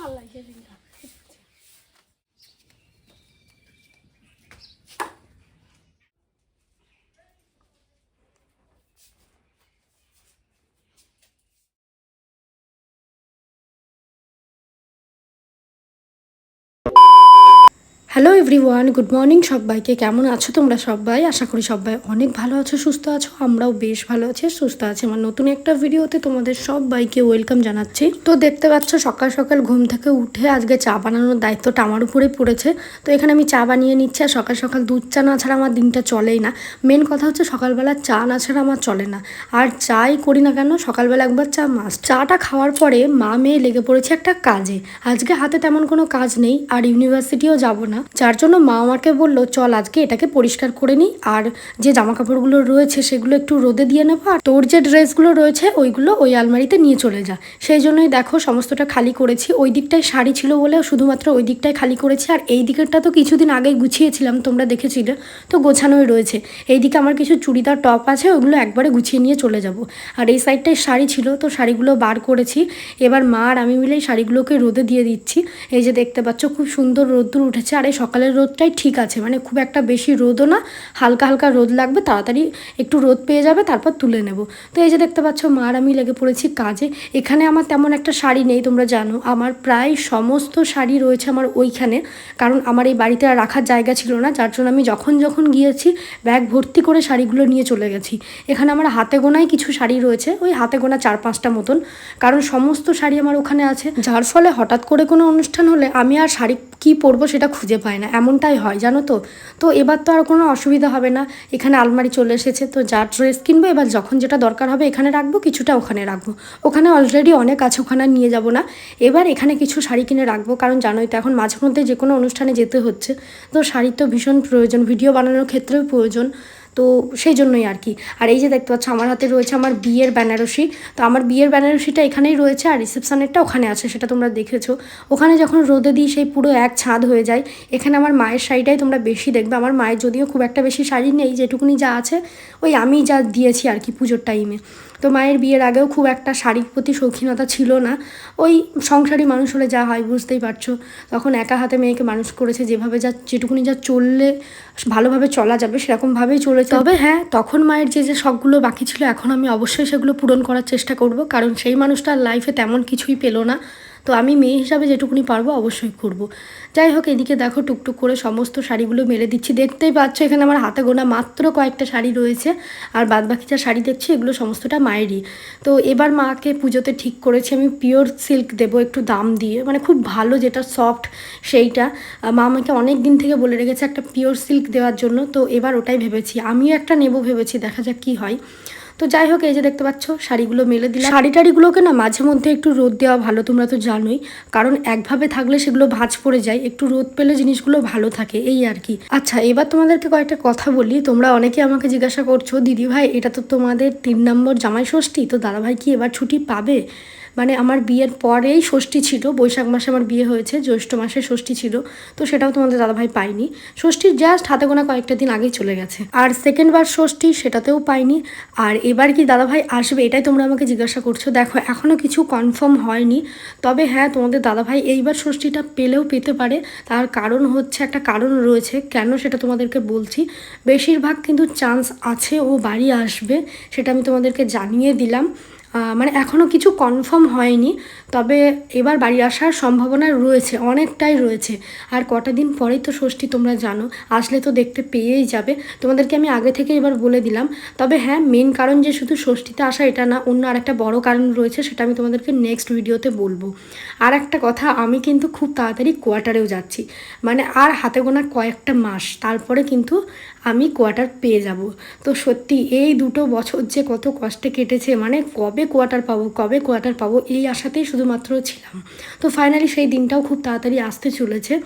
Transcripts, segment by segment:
এটা ভালো hello everyone good morning সবাইকে। কেমন আছো তোমরা সবাই? আশা করি সবাই অনেক ভালো আছো, সুস্থ আছো। আমরাও বেশ ভালো আছি, সুস্থ আছি। আমার নতুন একটা ভিডিওতে তোমাদের সবাইকে ওয়েলকাম জানাচ্ছি। তো দেখতে পাচ্ছ, সকাল সকাল ঘুম থেকে উঠে আজকে চা বানানোর দায়িত্বটা আমার উপরে পড়েছে। তো এখানে আমি চা বানিয়ে নিচ্ছি আর সকাল সকাল দুধ চা না ছাড়া আমার দিনটা চলেই না। মেন কথা হচ্ছে সকালবেলা চা না ছাড়া আমার চলে না। আর চাই করি না কেন, সকালবেলা একবার চা মাস চাটা খাওয়ার পরে মা মেয়ে লেগে পড়েছে একটা কাজে। আজকে হাতে তেমন কোনো কাজ নেই আর ইউনিভার্সিটিও যাব না। যার জন্য মা আমাকে বলল, চল আজকে এটাকে পরিষ্কার করে নিই আর যে জামা কাপড়গুলো রয়েছে সেগুলো একটু রোদে দিয়ে নেব আর তোর যে ড্রেসগুলো রয়েছে ওইগুলো ওই আলমারিতে নিয়ে চলে যা। সেই জন্যই দেখো সমস্তটা খালি করেছি। ওই দিকটায় শাড়ি ছিল বলে শুধুমাত্র ওই দিকটায় খালি করেছি আর এই দিকেরটা তো কিছুদিন আগেই গুছিয়েছিলাম, তোমরা দেখেছিলে, তো গোছানোই রয়েছে। এইদিকে আমার কিছু চুড়িদার টপ আছে ওগুলো একবারে গুছিয়ে নিয়ে চলে যাব। আর এই সাইডটায় শাড়ি ছিল, তো শাড়িগুলো বার করেছি। এবার মা আর আমি মিলে এই শাড়িগুলোকে রোদে দিয়ে দিচ্ছি। এই যে দেখতে পাচ্ছ, খুব সুন্দর রোদ্দুর উঠেছে। আর এই সকালের রোদটাই ঠিক আছে। মানে খুব একটা বেশি রোদও না, হালকা হালকা রোদ লাগবে, তাড়াতাড়ি একটু রোদ পেয়ে যাবে, তারপর তুলে নেব। তো এই যে দেখতে পাচ্ছ, মা আর আমি লেগে পড়েছি কাজে। এখানে আমার তেমন একটা শাড়ি নেই, তোমরা জানো। আমার প্রায় সমস্ত শাড়ি রয়েছে আমার ওইখানে, কারণ আমার এই বাড়িতে আর রাখার জায়গা ছিল না, যার জন্য আমি যখন যখন গিয়েছি, ব্যাগ ভর্তি করে শাড়িগুলো নিয়ে চলে গেছি। এখানে আমার হাতে গোনায় কিছু শাড়ি রয়েছে, ওই হাতে গোনা চার পাঁচটা মতন, কারণ সমস্ত শাড়ি আমার ওখানে আছে। যার ফলে হঠাৎ করে কোনো অনুষ্ঠান হলে আমি আর শাড়ি কী পরবো সেটা খুঁজে পায় না, এমনটাই হয়, জানো তো? তো এবার তো আর কোনো অসুবিধা হবে না, এখানে আলমারি চলে এসেছে, তো যা ড্রেস কিনবো, এবার যখন যেটা দরকার হবে এখানে রাখব, কিছুটা ওখানে রাখব। ওখানে অলরেডি অনেক আছে, ওখানে নিয়ে যাব না। এবার এখানে কিছু শাড়ি কিনে রাখব, কারণ জানোই তো এখন মাঝে মধ্যে যে কোনো অনুষ্ঠানে যেতে হচ্ছে। তো শাড়ি তো ভীষণ প্রয়োজন, ভিডিও বানানোর ক্ষেত্রেও প্রয়োজন। তো সেই জন্যই আর কি। আর এই যে দেখতে পাচ্ছ, আমার হাতে রয়েছে আমার বিয়ের বেনারসি। তো আমার বিয়ের বেনারসিটা এখানেই রয়েছে আর রিসেপশানেরটা ওখানে আছে, সেটা তোমরা দেখেছ। ওখানে যখন রোদে দিই সেই পুরো এক ছাদ হয়ে যায়, এখানে আমার মায়ের শাড়িটাই তোমরা বেশি দেখবে। আমার মায়ের যদিও খুব একটা বেশি শাড়ি নেই, যেটুকুনি যা আছে, ওই আমি যা দিয়েছি আর কি পুজোর টাইমে তো মায়ের বিয়ের আগেও খুব একটা শাড়ির প্রতি শৌখিনতা ছিল না। ওই সংসারী মানুষ হলে যা হয়, বুঝতেই পারছ। তখন একা হাতে মেয়েকে মানুষ করেছে, যেভাবে যা, যেটুকুনি যা চললে ভালোভাবে চলা যাবে, সেরকমভাবেই চলেছে। তবে হ্যাঁ তখন মায়ের যে যে শখগুলো বাকি ছিল, এখন আমি অবশ্যই সেগুলো পূরণ করার চেষ্টা করব। কারণ সেই মানুষটার লাইফে তেমন কিছুই পেল না। তো আমি মেয়ে হিসাবে যেটুকুনি পারব অবশ্যই করব। যাই হোক, এদিকে দেখো টুকটুক করে সমস্ত শাড়িগুলো মেলে দিচ্ছি। দেখতেই পাচ্ছ, এখানে আমার হাতে গোনা মাত্র কয়েকটা শাড়ি রয়েছে। আর বাদ বাকি যা শাড়ি দেখছি, এগুলো সমস্তটা মায়েরই। তো এবার মাকে পুজোতে ঠিক করেছি, আমি পিওর সিল্ক দেবো একটু দাম দিয়ে। মানে খুব ভালো যেটা সফট সেইটা। মা আমাকে অনেক দিন থেকে বলে রেখেছে একটা পিওর সিল্ক দেওয়ার জন্য। তো এবার ওটাই ভেবেছি। আমিও একটা নেব ভেবেছি, দেখা যাক কী হয়। তো যাই হোক, এই যে দেখতে পাচ্ছ, শাড়িগুলো মেলে দিলাম। শাড়ি টাড়িগুলোকে না মাঝে মধ্যে একটু রোদ দেওয়া ভালো, তোমরা তো জানোই। কারণ একভাবে থাকলে সেগুলো ভাঁজ পড়ে যায়, একটু রোদ পেলে জিনিসগুলো ভালো থাকে, এই আর কি। আচ্ছা এবার তোমাদেরকে কয়েকটা কথা বলি। তোমরা অনেকে আমাকে জিজ্ঞাসা করছ, দিদি ভাই, এটা তো তোমাদের তিন নম্বর জামাই ষষ্ঠী, তো দাদাভাই কি এবার ছুটি পাবে? মানে আমার বিয়ের পরেই ষষ্ঠী ছিল, বৈশাখ মাসে আমার বিয়ে হয়েছে, জ্যৈষ্ঠ মাসে ষষ্ঠী ছিল, তো সেটাও তোমাদের দাদাভাই পাইনি ষষ্ঠীর জাস্ট হাতে গোনা কয়েকটা দিন আগেই চলে গেছে। আর সেকেন্ড বার ষষ্ঠী সেটাতেও পাইনি আর এবার কি দাদাভাই আসবে, এটাই তোমরা আমাকে জিজ্ঞাসা করছ? দেখো এখনও কিছু কনফার্ম হয়নি। তবে হ্যাঁ তোমাদের দাদাভাই এইবার ষষ্ঠীটা পেলেও পেতে পারে। তার কারণ হচ্ছে, একটা কারণ রয়েছে, কেন সেটা তোমাদেরকে বলছি। বেশিরভাগ কিন্তু চান্স আছে ও বাড়ি আসবে, সেটা আমি তোমাদেরকে জানিয়ে দিলাম। মানে এখনও কিছু কনফার্ম হয়নি, তবে এবার বাড়ি আসার সম্ভাবনা রয়েছে, অনেকটাই রয়েছে। আর কটা দিন পরেই তো ষষ্ঠী তোমরা জানো, আসলে তো দেখতে পেয়েই যাবে। তোমাদেরকে আমি আগে থেকে এবার বলে দিলাম। তবে হ্যাঁ মেন কারণ যে শুধু ষষ্ঠীতে আসা এটা না, অন্য আরেকটা বড় কারণ রয়েছে, সেটা আমি তোমাদেরকে নেক্সট ভিডিওতে বলব। আর একটা কথা, আমি কিন্তু খুব তাড়াতাড়ি কোয়ার্টারেও যাচ্ছি। মানে আর হাতে গোনা কয়েকটা মাস, তারপরে কিন্তু আমি কোয়ার্টার পেয়ে যাব। তো সত্যি, এই দুটো বছর যে কত কষ্টে কেটেছে মানে কবে কোয়ার্টার পাবো, কবে কোয়ার্টার পাবো, এই আশাতেই শুধুমাত্র ছিলাম। তো ফাইনালি সেই দিনটাও খুব তাড়াতাড়ি আসতে চলেছে।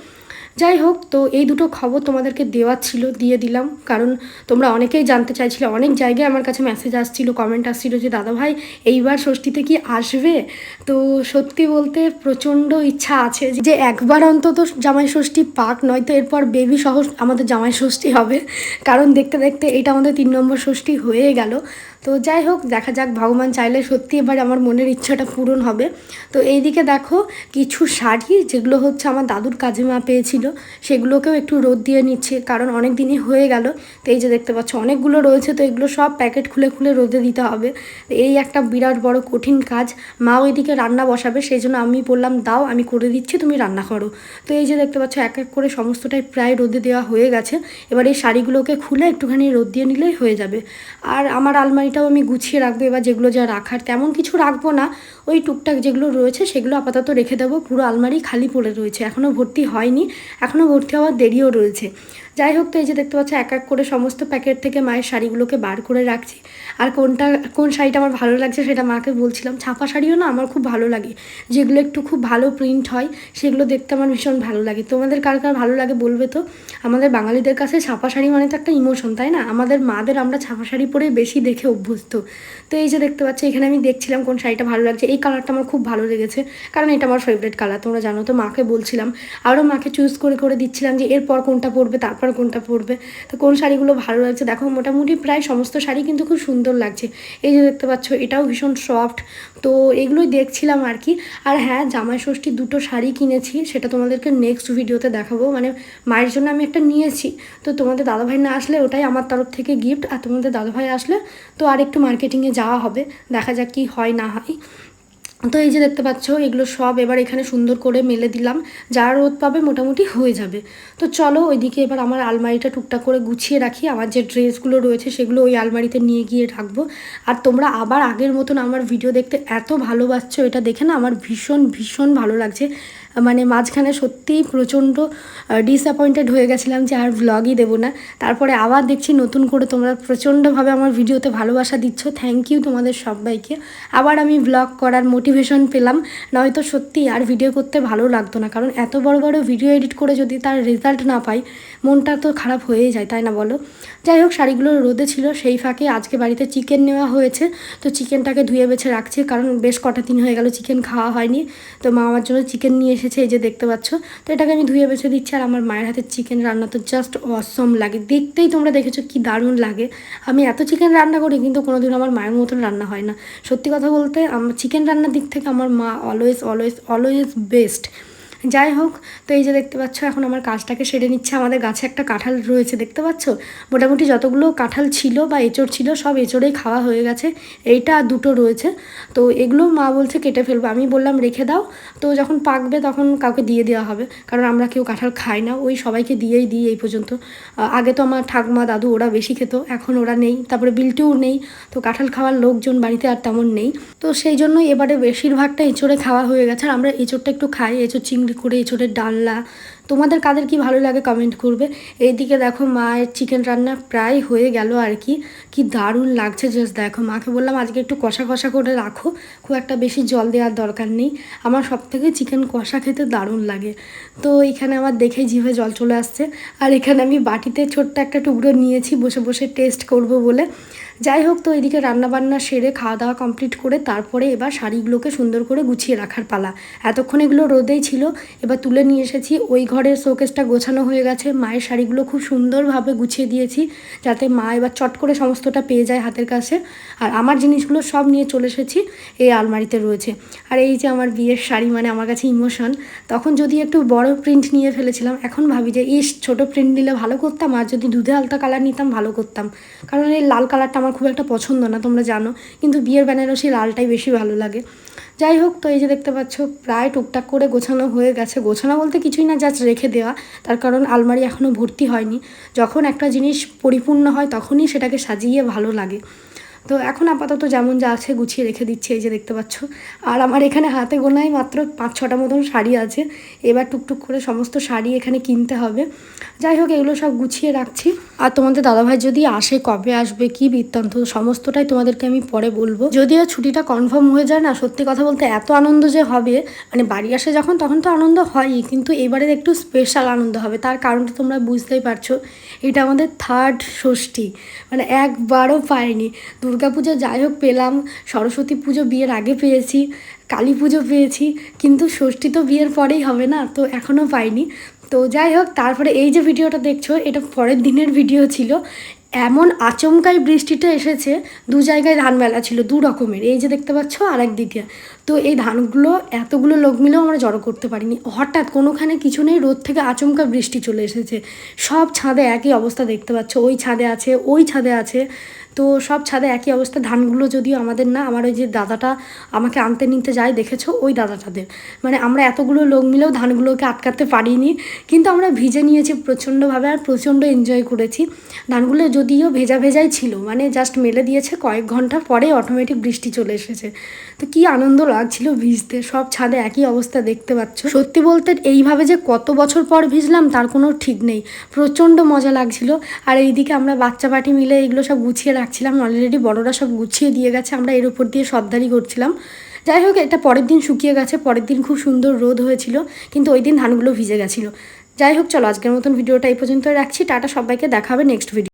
যাই হোক, তো এই দুটো খবর তোমাদেরকে দেওয়ার ছিল, দিয়ে দিলাম। কারণ তোমরা অনেকেই জানতে চাইছিলে, অনেক জায়গায় আমার কাছে মেসেজ আসছিল কমেন্ট আসছিল যে, দাদা ভাই, এইবার ষষ্ঠীতে কি আসবে? তো সত্যি বলতে প্রচণ্ড ইচ্ছা আছে যে, একবার অন্তত জামাই ষষ্ঠী পাক, নয়তো এরপর বেবি সহ আমাদের জামাই ষষ্ঠী হবে। কারণ দেখতে দেখতে এটা আমাদের তিন নম্বর ষষ্ঠী হয়ে গেল। তো যাই হোক, দেখা যাক, ভগবান চাইলে সত্যি এবার আমার মনের ইচ্ছাটা পূরণ হবে। তো এইদিকে দেখো, কিছু শাড়ি যেগুলো হচ্ছে আমার দাদুর কাজে মা পেয়েছিল, সেগুলোকেও একটু রোদ দিয়ে নিচ্ছে, কারণ অনেক দিনই হয়ে গেল। তো এই যে দেখতে পাচ্ছ, অনেকগুলো রয়েছে, তো এগুলো সব প্যাকেট খুলে খুলে রোদে দিতে হবে। এই একটা বিরাট বড় কঠিন কাজ, মা ওইদিকে রান্না বসাবে, সেই জন্য আমি বললাম, দাও, আমি করে দিচ্ছি, তুমি রান্না করো। তো এই যে দেখতে পাচ্ছ, এক এক করে সমস্তটাই প্রায় রোদে দেওয়া হয়ে গেছে। এবার এই শাড়িগুলোকে খুলে একটুখানি রোদ দিয়ে নিলেই হয়ে যাবে। আর আমার আলমারিটাও আমি গুছিয়ে রাখব, এবার যেগুলো যা রাখার, তেমন কিছু রাখব না। ওই টুকটাক যেগুলো রয়েছে সেগুলো আপাতত রেখে দেবো, পুরো আলমারি খালি পড়ে রয়েছে এখনও ভর্তি হয়নি এখনও ভর্তি হওয়ার দেরিও রয়েছে। যাই হোক, তো এই যে দেখতে পাচ্ছ, এক এক করে সমস্ত প্যাকেট থেকে মায়ের শাড়িগুলোকে বার করে রাখছি। আর কোনটা, কোন শাড়িটা আমার ভালো লাগছে সেটা মাকে বলছিলাম। ছাপা শাড়িও না আমার খুব ভালো লাগে। যেগুলো একটু খুব ভালো প্রিন্ট হয়, সেগুলো দেখতে আমার ভীষণ ভালো লাগে। তোমাদের কার কার ভালো লাগে বলবে তো? আমাদের বাঙালিদের কাছে ছাপা শাড়ি মানে তো একটা ইমোশন তাই না? আমাদের মাদের আমরা ছাপা শাড়ি পরে বেশি দেখে অভ্যস্ত। তো এই যে দেখতে পাচ্ছি, এখানে আমি দেখছিলাম কোন শাড়িটা ভালো লাগছে। এই কালারটা আমার খুব ভালো লেগেছে, কারণ এটা আমার ফেভারিট কালার তোমরা জানো। তো মাকে বলছিলাম আরও মাকে চুজ করে করে দিচ্ছিলাম যে এরপর কোনটা পরবে, তারপর কোনটা পরবে? তো কোন শাড়িগুলো ভালো লাগছে? দেখো মোটামুটি প্রায় সমস্ত শাড়ি কিন্তু খুব সুন্দর লাগছে। এই যে দেখতে পাচ্ছ, এটাও ভীষণ সফট। তো এগুলোই দেখছিলাম আর কি। আর হ্যাঁ জামাই ষষ্ঠী দুটো শাড়ি কিনেছি, সেটা তোমাদেরকে নেক্সট ভিডিওতে দেখাবো। মানে মায়ের জন্য আমি একটা নিয়েছি। তো তোমাদের দাদাভাই না আসলে ওটাই আমার তরফ থেকে গিফট আর তোমাদের দাদাভাই আসলে তো আর একটু মার্কেটিংয়ে যাওয়া হবে। দেখা যাক কি হয়, না হয়। তো এই যে দেখতে পাচ্ছ, এগুলো সব এবার এখানে সুন্দর করে মেলে দিলাম। যা রোদ পাবে মোটামুটি হয়ে যাবে। তো চলো ওইদিকে এবার আমার আলমারিটা টুকটাক করে গুছিয়ে রাখি। আমার যে ড্রেসগুলো রয়েছে সেগুলো ওই আলমারিতে নিয়ে গিয়ে রাখব। আর তোমরা আবার আগের মতন আমার ভিডিও দেখতে এত ভালোবাসছো, এটা দেখে না আমার ভীষণ ভীষণ ভালো লাগছে। মানে মাঝখানে সত্যিই প্রচণ্ড ডিসঅ্যাপয়েন্টেড হয়ে গেছিলাম যে আর ভ্লগই দেবো না। তারপরে আবার দেখছি নতুন করে তোমরা প্রচণ্ডভাবে আমার ভিডিওতে ভালোবাসা দিচ্ছ। থ্যাংক ইউ তোমাদের সবাইকে। আবার আমি ভ্লগ করার মোটিভেশন পেলাম। নয়তো সত্যি আর ভিডিও করতে ভালো লাগতো না। কারণ এত বড় বড় ভিডিও এডিট করে যদি তার রেজাল্ট না পাই, মনটা তো খারাপ হয়েই যায়, তাই না বলো? যাই হোক, শাড়িগুলো রোদে ছিল, সেই ফাঁকে আজকে বাড়িতে চিকেন নেওয়া হয়েছে। তো চিকেনটাকে ধুয়ে বেছে রাখছি, কারণ বেশ কটা দিন হয়ে গেল চিকেন খাওয়া হয়নি। তো মা আমার জন্য চিকেন নিয়ে এসেছে, এই যে দেখতে পাচ্ছ। তো এটাকে আমি ধুয়ে বেছে দিচ্ছি, আর আমার মায়ের হাতে চিকেন রান্না তো জাস্ট অসম লাগে। দেখতেই তোমরা দেখেছ কি দারুণ লাগে। আমি এত চিকেন রান্না করি, কিন্তু কোনোদিন আমার মায়ের মতন রান্না হয় না। সত্যি কথা বলতে, আমার চিকেন রান্নার দিক থেকে আমার মা অলওয়েজ অলওয়েজ অলওয়েজ বেস্ট যাই হোক, তো এই যে দেখতে পাচ্ছ, এখন আমার কাজটাকে সেরে নিচ্ছে। আমাদের গাছে একটা কাঁঠাল রয়েছে, দেখতে পাচ্ছ? মোটামুটি যতগুলো কাঁঠাল ছিল বা এঁচড় ছিল, সব এঁচড়েই খাওয়া হয়ে গেছে। এইটা আর দুটো রয়েছে। তো এগুলো মা বলছে কেটে ফেলব। আমি বললাম, রেখে দাও। তো যখন পাকবে তখন কাউকে দিয়ে দেওয়া হবে। কারণ আমরা কেউ কাঁঠাল খাই না। ওই সবাইকে দিয়েই দিই এই পর্যন্ত। আগে তো আমার ঠাকমা, দাদু ওরা বেশি খেত, এখন ওরা নেই। তারপরে বিলটিও নেই। তো কাঁঠাল খাওয়ার লোকজন বাড়িতে আর তেমন নেই। তো সেই জন্য এবারে বেশিরভাগটা এঁচড়ে খাওয়া হয়ে গেছে। আর আমরা এঁচড়টা একটু খাই, এঁচড় চিংড়ি করে এঁচড়ের ডালনা। তোমাদের কাদের কি ভালো লাগে কমেন্ট করবে? এইদিকে দেখো মায়ের চিকেন রান্না প্রায় হয়ে গেল আর কি কি দারুণ লাগছে জাস্ট দেখো। মাকে বললাম আজকে একটু কষা কষা করে রাখো। খুব একটা বেশি জল দেওয়ার দরকার নেই। আমার সব থেকে চিকেন কষা খেতে দারুণ লাগে। তো এখানে আমার দেখে জিভে জল চলে আসছে। আর এখানে আমি বাটিতে ছোট্ট একটা টুকরো নিয়েছি, বসে বসে টেস্ট করব বলে। যাই হোক তো এদিকে রান্নাবান্না সেরে খাওয়া দাওয়া কমপ্লিট করে তারপরে এবার শাড়িগুলোকে সুন্দর করে গুছিয়ে রাখার পালা। এতক্ষণ এগুলো রোদেই ছিল। এবার তুলে নিয়ে এসেছি। ওই ঘরের শোকেসটা গোছানো হয়ে গেছে। মায়ের শাড়িগুলো খুব সুন্দরভাবে গুছিয়ে দিয়েছি যাতে মা এবার চট করে সমস্তটা পেয়ে যায় হাতের কাছে। আর আমার জিনিসগুলো সব নিয়ে চলে এসেছি। এই আলমারিতে রয়েছে। আর এই যে আমার বিয়ের শাড়ি মানে আমার কাছে ইমোশন, তখন যদি একটু বড় প্রিন্ট নিয়ে ফেলেছিলাম, এখন ভাবি যে, ইস, ছোট প্রিন্ট নিলে ভালো করতাম। আর যদি দুধে আলতা কালার নিতাম, ভালো করতাম। কারণ এই লাল কালারটা আমার খুব একটা পছন্দ না, তোমরা জানো। কিন্তু বিয়ের বেনারসি লালটাই বেশি ভালো লাগে। যাই হোক, তো এই যে দেখতে পাচ্ছ, প্রায় টুকটাক করে গোছানো হয়ে গেছে। গোছানো বলতে কিছুই না জাস্ট রেখে দেওয়া। তার কারণ আলমারি এখনও ভর্তি হয়নি। যখন একটা জিনিস পরিপূর্ণ হয়, তখনই সেটাকে সাজিয়ে ভালো লাগে। তো এখন আপাতত যেমন যা আছে গুছিয়ে রেখে দিচ্ছে, এই যে দেখতে পাচ্ছ। আর আমার এখানে হাতে গোনায় মাত্র পাঁচ ছটা মতন শাড়ি আছে। এবার টুকটুক করে সমস্ত শাড়ি এখানে কিনতে হবে। যাই হোক, এগুলো সব গুছিয়ে রাখছি। আর তোমাদের দাদাভাই যদি আসে, কবে আসবে, কি বৃত্তান্ত, সমস্তটাই তোমাদেরকে আমি পরে বলব। যদিও ছুটিটা কনফার্ম হয়ে যায় না, সত্যি কথা বলতে এত আনন্দ যে হবে মানে বাড়ি আসে যখন, তখন তো আনন্দ হয়ই, কিন্তু এবারে একটু স্পেশাল আনন্দ হবে। তার কারণটা তোমরা বুঝতেই পারছ, এটা আমাদের থার্ড ষষ্ঠী মানে একবারও পাইনি। দুর্গাপুজো যাই হোক পেলাম, সরস্বতী পুজো বিয়ের আগে পেয়েছি, কালী পুজো পেয়েছি, কিন্তু ষষ্ঠী তো বিয়ের পরেই হবে না, তো এখনও পাইনি। তো যাই হোক, তারপরে এই যে ভিডিওটা দেখছ, এটা পরের দিনের ভিডিও ছিল। এমন আচমকাই বৃষ্টিটা এসেছে, দু জায়গায় ধান মেলা ছিল, দু রকমের। এই যে দেখতে পাচ্ছ আর একদিকে তো এই ধানগুলো, এতগুলো লোক মিলেও আমরা জড়ো করতে পারিনি। হঠাৎ কোনোখানে কিছু নেই, রোদ থেকে আচমকা বৃষ্টি চলে এসেছে। সব ছাদে একই অবস্থা দেখতে পাচ্ছ, ওই ছাদে আছে, ওই ছাদে আছে। তো সব ছাদে একই অবস্থা, ধানগুলো যদিও আমাদের না, আমার ওই যে দাদাটা আমাকে আনতে নিতে যায়, দেখেছ? ওই দাদাটাদের। মানে আমরা এতগুলো লোক মিলেও ধানগুলোকে আটকাতে পারিনি, কিন্তু আমরা ভিজে নিয়েছি প্রচণ্ডভাবে আর প্রচণ্ড এনজয় করেছি। ধানগুলো যদিও ভেজা ভেজাই ছিল মানে জাস্ট মেলে দিয়েছে, কয়েক ঘণ্টা পরে অটোমেটিক বৃষ্টি চলে এসেছে। তো কি আনন্দ লাগছিল ভিজতে, সব ছাদে একই অবস্থা দেখতে পাচ্ছ। সত্যি বলতে এইভাবে যে কত বছর পর ভিজলাম, তার কোনো ঠিক নেই। প্রচণ্ড মজা লাগছিল। আর এইদিকে আমরা বাচ্চা পাটি মিলে এগুলো সব গুছিয়ে রাখছিলাম অলরেডি বড়রা সব গুছিয়ে দিয়ে গেছে, আমরা এর উপর দিয়ে সর্দারি করছিলাম। যাই হোক, এটা পরের দিন শুকিয়ে গেছে, পরের দিন খুব সুন্দর রোদ হয়েছিল, কিন্তু ওই দিন ধানগুলো ভিজে গেছিল। যাই হোক, চলো আজকের মতন ভিডিওটা এই পর্যন্ত রাখছি, টাটা সবাইকে দেখাবে নেক্সট ভিডিও